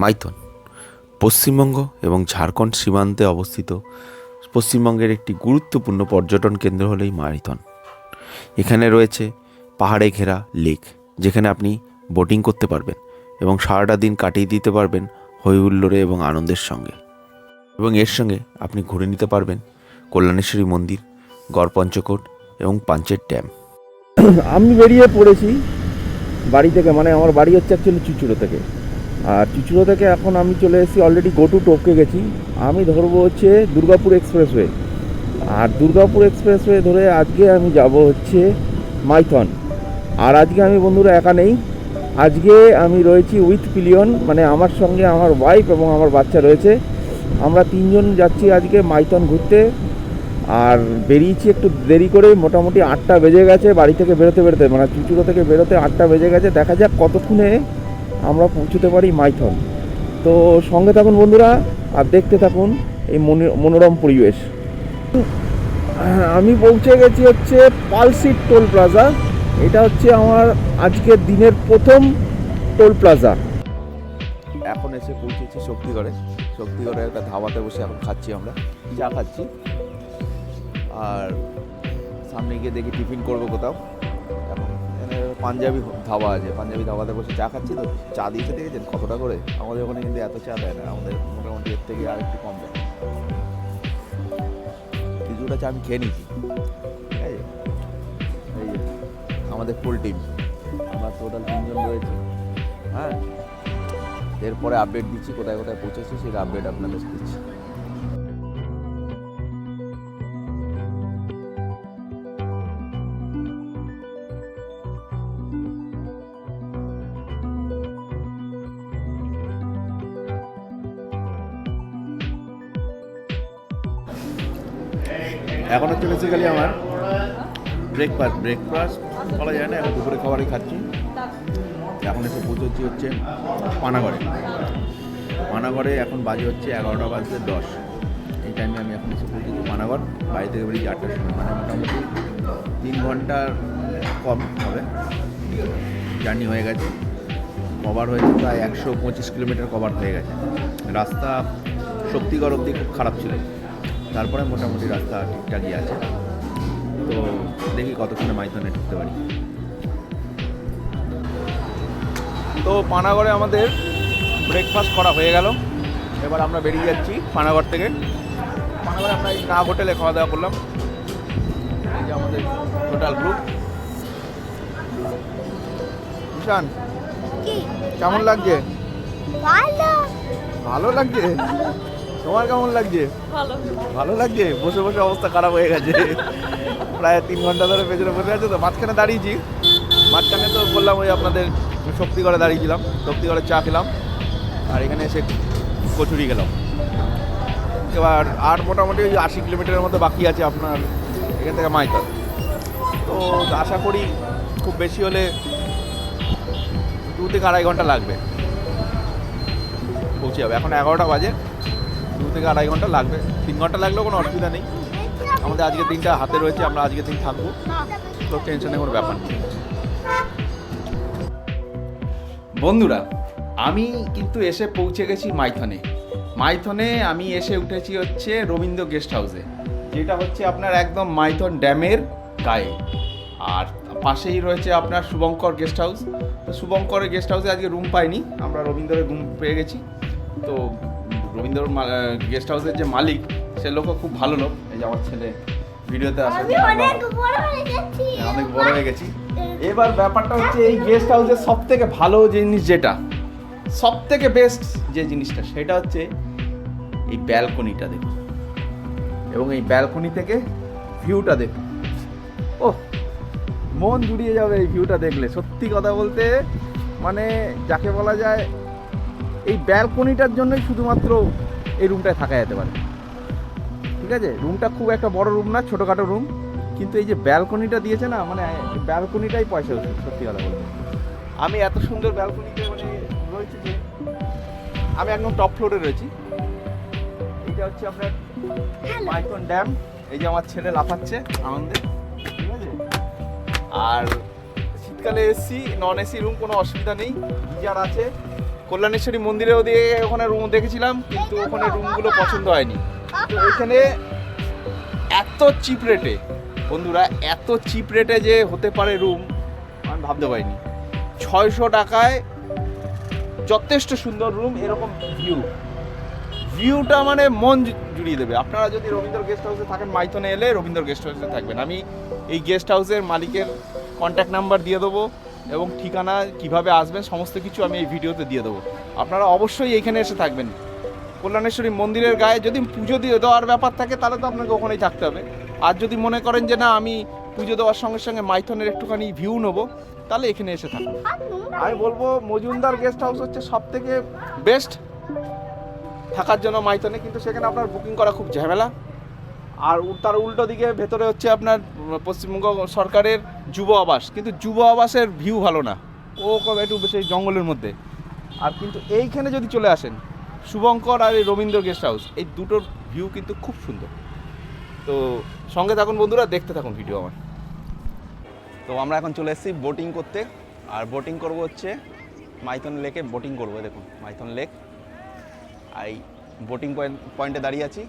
মাইথন, পশ্চিমবঙ্গ এবং ঝাড়খণ্ড সীমান্তে অবস্থিত। পশ্চিমবঙ্গের একটি গুরুত্বপূর্ণ পর্যটন কেন্দ্র হলেই মাইথন। এখানে রয়েছে পাহাড়ে ঘেরা লেক, যেখানে আপনি বোটিং করতে পারবেন এবং সারাটা দিন কাটিয়ে দিতে পারবেন হই হুল্লোড়ে এবং আনন্দের সঙ্গে। এবং এর সঙ্গে আপনি ঘুরে নিতে পারবেন কল্যাণেশ্বরী মন্দির গড় পঞ্চকোট এবং পাঞ্চের ড্যাম। আমি বেরিয়ে পড়েছি বাড়ি থেকে মানে আমার বাড়ি হচ্ছে অ্যাকচুয়ালি চুচুড়ো থেকে। আর চুচুড়ো থেকে এখন আমি চলে এসেছি অলরেডি গোটু টোপকে গেছি। আমি ধরবো হচ্ছে দুর্গাপুর এক্সপ্রেসওয়ে আর দুর্গাপুর এক্সপ্রেসওয়ে ধরে আজকে আমি যাব হচ্ছে মাইথন। আর আজকে আমি বন্ধুরা একা নেই। আজকে আমি রয়েছি উইথ পিলিয়ন মানে আমার সঙ্গে আমার ওয়াইফ এবং আমার বাচ্চা রয়েছে। আমরা তিনজন যাচ্ছি আজকে মাইথন ঘুরতে। আর বেরিয়েছি একটু দেরি করে, মোটামুটি আটটা বেজে গেছে বাড়ি থেকে বেরোতে বেরোতে। মানে চুচুড়ো থেকে বেরোতে আটটা বেজে গেছে। দেখা যাক কতক্ষণে আমরা পৌঁছতে পারি মাইথন। তো সঙ্গে থাকুন বন্ধুরা, আর দেখতে থাকুন এই মনো- মনোরম পরিবেশ। আমি পৌঁছে গেছি হচ্ছে পালসিট টোল প্লাজা। এটা হচ্ছে আমার আজকের দিনের প্রথম টোল প্লাজা। এখন এসে পৌঁছেছি শক্তিগড়ে। শক্তিগড়ে একটা ধাবাতে বসে এখন খাচ্ছি আমরা, চা খাচ্ছি। আর সামনে গিয়ে দেখি টিফিন করব কোথাও। পাঞ্জাবি ধাবা আছে, পাঞ্জাবি ধাবাতে বসে চা খাচ্ছি তো, চা দিয়েছে দেখেছেন কতটা করে? আমাদের ওখানে কিন্তু এত চা দেয় না, আমাদের মোটামুটি এর থেকে আর একটু কম দেয়। কিছুটা চা আমি খেয়ে নিয়েছি। এই আমাদের ফুল টিম আমরা টোটাল তিনজন রয়েছে। হ্যাঁ? এরপরে আপডেট দিচ্ছি, কোথায় কোথায় পৌঁছেছি সেই আপডেট আপনাদের দিচ্ছি। এখন হচ্ছে বেসিক্যালি আমার ব্রেকফাস্ট ব্রেকফাস্ট বলা যায় না, এখন দুপুরে খাবারই খাচ্ছি। এখন এসে পৌঁছচ্ছি হচ্ছে হচ্ছে পানাগড়ে। পানাগড়ে এখন বাজে হচ্ছে এগারোটা বাজতে দশ। এই টাইমে আমি এখন এসে পৌঁছেছি পানাগড়। বাড়ি থেকে বেরিয়েছি আটটার সময় মানে মোটামুটি তিন ঘণ্টার কম হবে। জার্নি হয়ে গেছে। কভার হয়েছে প্রায় একশো পঁচিশ কিলোমিটার কভার হয়ে গেছে। রাস্তা শক্তিগড় অবধি খুব খারাপ ছিল। তারপরে মোটামুটি রাস্তা ঠিকঠাকই আছে। তো দেখি কতক্ষণে মাইথনে ঢুকতে পারি। তো পানাগড়ে আমাদের ব্রেকফাস্ট করা হয়ে গেল। এবার আমরা বেরিয়ে যাচ্ছি পানাগড় থেকে। পানাগড়ে আমরা এই নাগ হোটেলে খাওয়া দাওয়া করলাম। এই যে আমাদের টোটাল গ্রুপ ঈশান কেমন লাগছে? ভালো। ভালো লাগছে? তোমার কেমন লাগছে? ভালো। ভালো লাগছে? বসে বসে অবস্থা খারাপ হয়ে গেছে। প্রায় তিন ঘণ্টা ধরে পেছনে বসে আছে তো মাঝখানে দাঁড়িয়েছি। মাঝখানে তো বললাম ওই আপনাদের শক্তিগড়ে দাঁড়িয়েছিলাম শক্তিগড়ে চা খেলাম আর এখানে এসে কচুরি গেলাম এবার আর মোটামুটি ওই আশি কিলোমিটারের মতো বাকি আছে আপনার এখান থেকে মাইকাল তো আশা করি খুব বেশি হলে দু থেকে আড়াই ঘণ্টা লাগবে। পৌঁছে যাবে। এখন এগারোটা বাজে। দু থেকে আড়াই ঘণ্টা লাগবে। তিন ঘণ্টা লাগলেও কোনো অসুবিধা নেই। আমাদের আজকের দিনটা হাতে রয়েছে, আমরা আজকের দিন থাকব। তো টেনশনের কোনো ব্যাপার নেই। বন্ধুরা, আমি কিন্তু এসে পৌঁছে গেছি মাইথনে। মাইথনে আমি এসে উঠেছি হচ্ছে রবীন্দ্র গেস্ট হাউসে, যেটা হচ্ছে আপনার একদম মাইথন ড্যামের গায়ে। আর পাশেই রয়েছে আপনার শুভঙ্কর গেস্ট হাউস। তো শুভঙ্করের গেস্ট হাউসে আজকে রুম পাইনি, আমরা রবীন্দ্রের রুম পেয়ে গেছি। তো রবীন্দ্র গেস্ট হাউসের যে মালিক সে লোকও খুব ভালো লোক। এই যে আমার ছেলে ভিডিওতে আসে। অনেক বড় হয়ে গেছি। হ্যাঁ, হয়ে এবার ব্যাপারটা হচ্ছে এই গেস্ট হাউসের সব থেকে ভালো জিনিস যেটা সব থেকে বেস্ট যে জিনিসটা সেটা হচ্ছে এই ব্যালকনিটা দেখুন। এবং এই ব্যালকনি থেকে ভিউটা দেখুন। ও মন জুড়িয়ে যাবে এই ভিউটা দেখলে। সত্যি কথা বলতে মানে যাকে বলা যায় এই ব্যালকনিটার জন্যই শুধুমাত্র এই রুমটায় থাকা যেতে পারে। ঠিক আছে? রুমটা খুব একটা বড় রুম না ছোটোখাটো রুম কিন্তু এই যে ব্যালকনিটা দিয়েছে না মানে ব্যালকনিটাই পয়সা উচিত সত্যি কথা বলতে। আমি এত সুন্দর ব্যালকনিতে মানে রয়েছে যে আমি একদম টপ ফ্লোরে রয়েছি। এইটা হচ্ছে আপনার মাইথন ড্যাম। এই যে আমার ছেলে লাফাচ্ছে আনন্দে ঠিক আছে? আর শীতকালে এসি নন এসি রুম কোনো অসুবিধা নেই। গিজার আছে। কল্যাণেশ্বরী মন্দিরেও দিয়ে ওখানে রুম দেখেছিলাম, কিন্তু ওখানে রুমগুলো পছন্দ হয়নি। তো এখানে এত চিপ রেটে বন্ধুরা, এত চিপ রেটে যে হতে পারে রুম আমি ভাবতে পারিনি। ছয়শো টাকায় যথেষ্ট সুন্দর রুম এরকম ভিউ ভিউটা মানে মন জুড়িয়ে দেবে। আপনারা যদি রবীন্দ্র গেস্ট হাউসে থাকেন, মাইথনে এলে রবীন্দ্র গেস্ট হাউসে থাকবেন। আমি এই গেস্ট হাউসের মালিকের কন্ট্যাক্ট নাম্বার দিয়ে দেবো। এবং ঠিকানা কীভাবে আসবেন, সমস্ত কিছু আমি এই ভিডিওতে দিয়ে দেবো। আপনারা অবশ্যই এখানে এসে থাকবেন। কল্যাণেশ্বরী মন্দিরের গায়ে যদি পুজো দিয়ে দেওয়ার ব্যাপার থাকে, তাহলে তো আপনাকে ওখানেই থাকতে হবে। আর যদি মনে করেন যে না, আমি পুজো দেওয়ার সঙ্গে সঙ্গে মাইথনের একটুখানি ভিউ নেব, তাহলে এখানে এসে থাকুন। আমি বলব, মজুমদার গেস্ট হাউস হচ্ছে সব থেকে বেস্ট থাকার জন্য মাইথনে, কিন্তু সেখানে আপনার বুকিং করা খুব ঝামেলা। আর তার উল্টো দিকে ভেতরে হচ্ছে আপনার পশ্চিমবঙ্গ সরকারের যুব আবাস। কিন্তু যুব আবাসের ভিউ ভালো না। ও একটু বেশি জঙ্গলের মধ্যে। আর কিন্তু এইখানে যদি চলে আসেন, শুভঙ্কর আর এই রবীন্দ্র গেস্ট হাউস এই দুটোর ভিউ কিন্তু খুব সুন্দর। তো সঙ্গে থাকুন বন্ধুরা, দেখতে থাকুন ভিডিও আমার। তো আমরা এখন চলে এসেছি বোটিং করতে। আর বোটিং করব হচ্ছে মাইথন লেকে বোটিং করব, দেখুন, মাইথন লেক। আর বোটিং পয়েন্ট পয়েন্টে দাঁড়িয়ে আছি।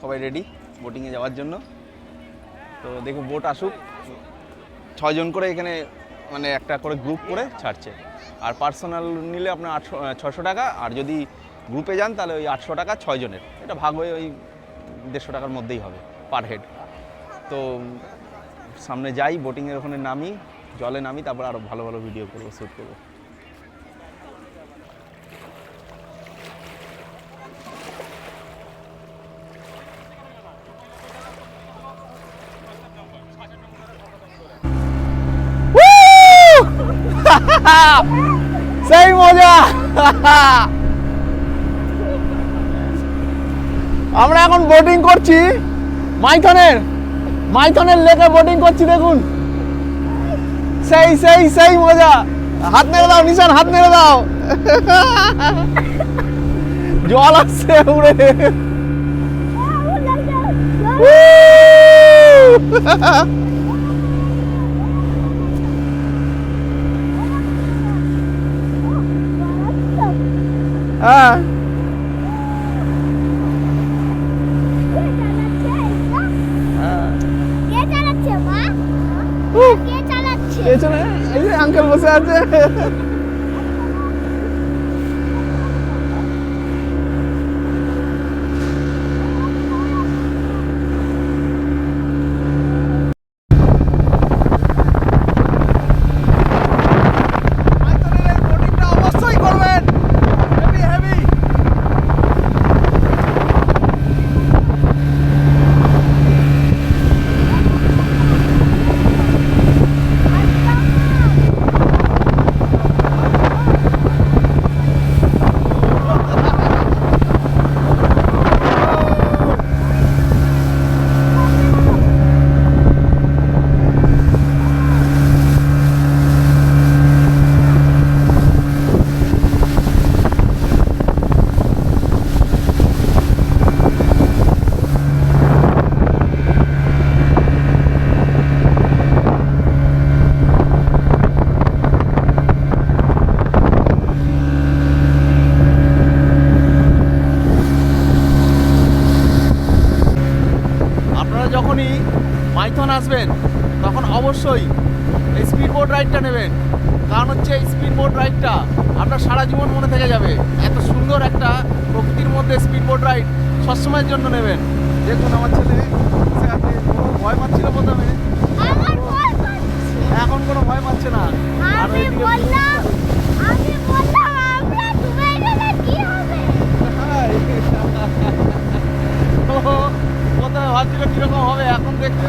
সবাই রেডি বোটিংয়ে যাওয়ার জন্য। তো দেখুন, বোট আসুক। ছয়জন করে এখানে মানে একটা করে গ্রুপ করে ছাড়ছে। আর পার্সোনাল নিলে আপনার আটশো ছশো টাকা। আর যদি গ্রুপে যান, তাহলে ওই আটশো টাকা ছয়জনের। এটা ভাগ হয়ে ওই দেড়শো টাকার মধ্যেই হবে পার হেড তো সামনে যাই বোটিংয়ের ওখানে নামি, জলে নামি, তারপর আরও ভালো ভালো ভিডিও করব শ্যুট করব সেই মজা আমরা এখন বোটিং করছি। মাইথনের মাইথনের লেকে বোটিং করছি দেখুন। সেই সেই সেই মজা। হাত নেড়ে দাও নিশান হাত নেড়ে দাও। জল আসছে উড়ে। হ্যাঁ হ্যাঁ কে চালাচ্ছে এই যে আঙ্কেল বসে আছে অবশ্যই করবেন হেভি হেভি আপনারা যখনই মাইথন আসবেন তখন অবশ্যই এই স্পিড বোর্ড রাইডটা নেবেন। কারণ হচ্ছে এই স্পিড বোর্ড রাইডটা আপনার সারা জীবন মনে থেকে যাবে। এত সুন্দর একটা প্রকৃতির মধ্যে স্পিড বোর্ড রাইড সবসময়ের জন্য নেবেন। দেখুন আমার ছেলে ভয় পাচ্ছিল প্রথমে। এখন কোনো ভয় পাচ্ছে না। আর আমি ওইদিকে- বললাম আমি বললাম আমরা ডুবে গেলে কি হবে তো প্রথমে ভাবছিল কীরকম হবে এখন দেখতে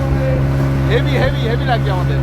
হেভি হেভি হেভি লাগছে আমাদের।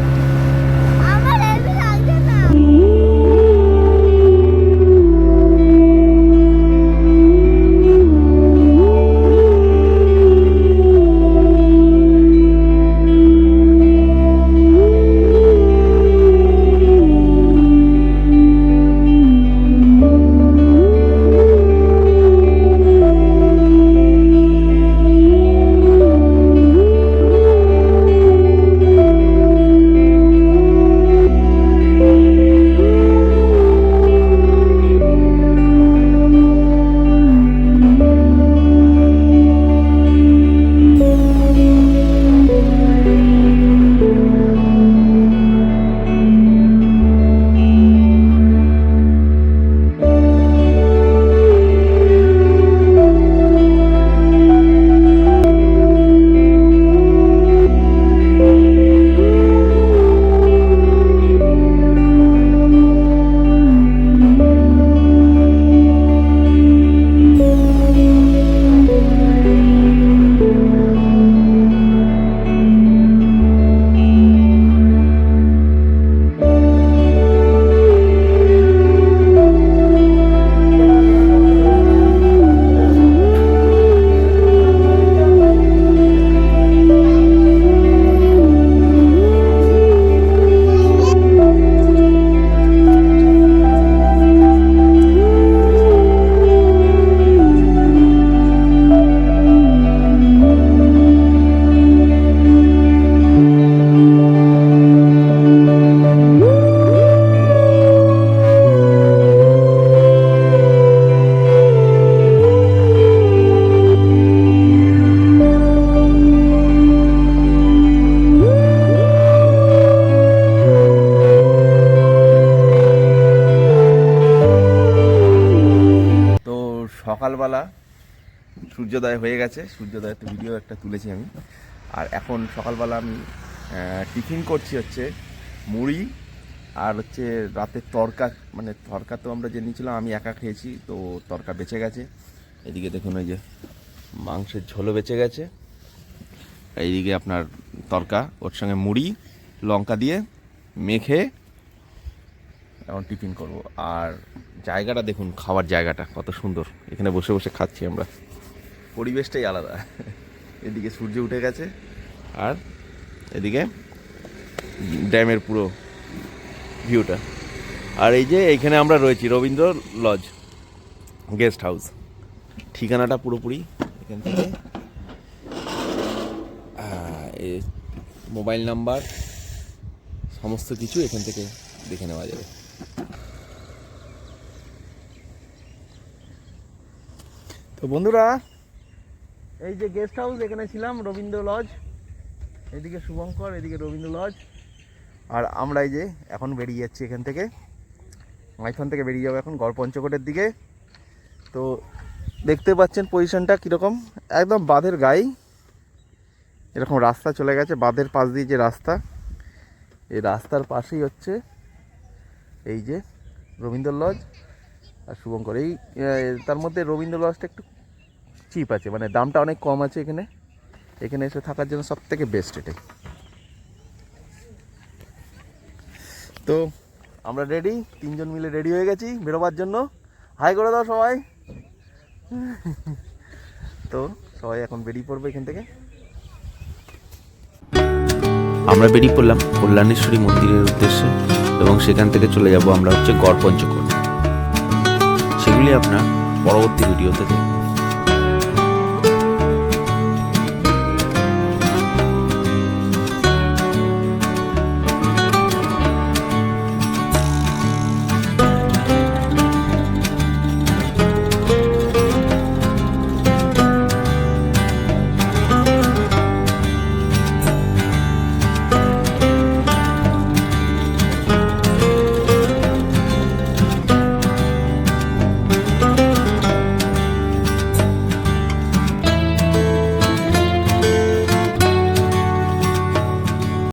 সকালবেলা সূর্যোদয় হয়ে গেছে। সূর্যোদয়ের তো ভিডিও একটা তুলেছি আমি। আর এখন সকালবেলা আমি টিফিন করছি হচ্ছে মুড়ি আর হচ্ছে রাতের তরকা। মানে তরকা তো আমরা যে নিয়েছিলাম, আমি একা খেয়েছি, তো তরকা বেঁচে গেছে। এদিকে দেখুন ওই যে মাংসের ঝোলও বেঁচে গেছে। এইদিকে আপনার তরকা, ওর সঙ্গে মুড়ি, লঙ্কা দিয়ে মেখে এখন টিফিন করব। আর জায়গাটা দেখুন, খাওয়ার জায়গাটা কত সুন্দর। এখানে বসে বসে খাচ্ছি আমরা। পরিবেশটাই আলাদা। এদিকে সূর্য উঠে গেছে, আর এদিকে ড্যামের পুরো ভিউটা। আর এই যে এইখানে আমরা রয়েছি রবীন্দ্র লজ, গেস্ট হাউস। ঠিকানাটা পুরোপুরি এখান থেকে। মোবাইল নাম্বার, সমস্ত কিছু এখান থেকে দেখে নেওয়া যাবে। তো বন্ধুরা এই যে গেস্ট হাউস এখানে ছিলাম রবীন্দ্র লজ এদিকে শুভঙ্কর এদিকে রবীন্দ্র লজ আর আমরা এই যে এখন বেরিয়ে যাচ্ছি এখান থেকে। মাইথন থেকে বেরিয়ে যাব এখন গড় পঞ্চকোটের দিকে। তো দেখতে পাচ্ছেন পজিশনটা কীরকম? একদম বাঁধের গায়ে। এরকম রাস্তা চলে গেছে বাঁধের পাশ দিয়ে যে রাস্তা এই রাস্তার পাশেই হচ্ছে এই যে রবীন্দ্র লজ আর শুভঙ্কর। এই তার মধ্যে রবীন্দ্র লজটা একটু চিপ আছে মানে দামটা অনেক কম আছে এখানে। এখানে এসে থাকার জন্য সব থেকে বেস্ট এটাই। তো আমরা রেডি তিনজন মিলে রেডি হয়ে গেছি বেরোবার জন্য। হাই করে দাও সবাই। তো সবাই এখন বেরিয়ে পড়বে এখান থেকে। আমরা বেরিয়ে পড়লাম কল্যাণেশ্বরী মন্দিরের উদ্দেশ্যে। এবং সেখান থেকে চলে যাব আমরা হচ্ছে গড় পঞ্চকোট সেগুলি আপনার পরবর্তী ভিডিওতে দেখব।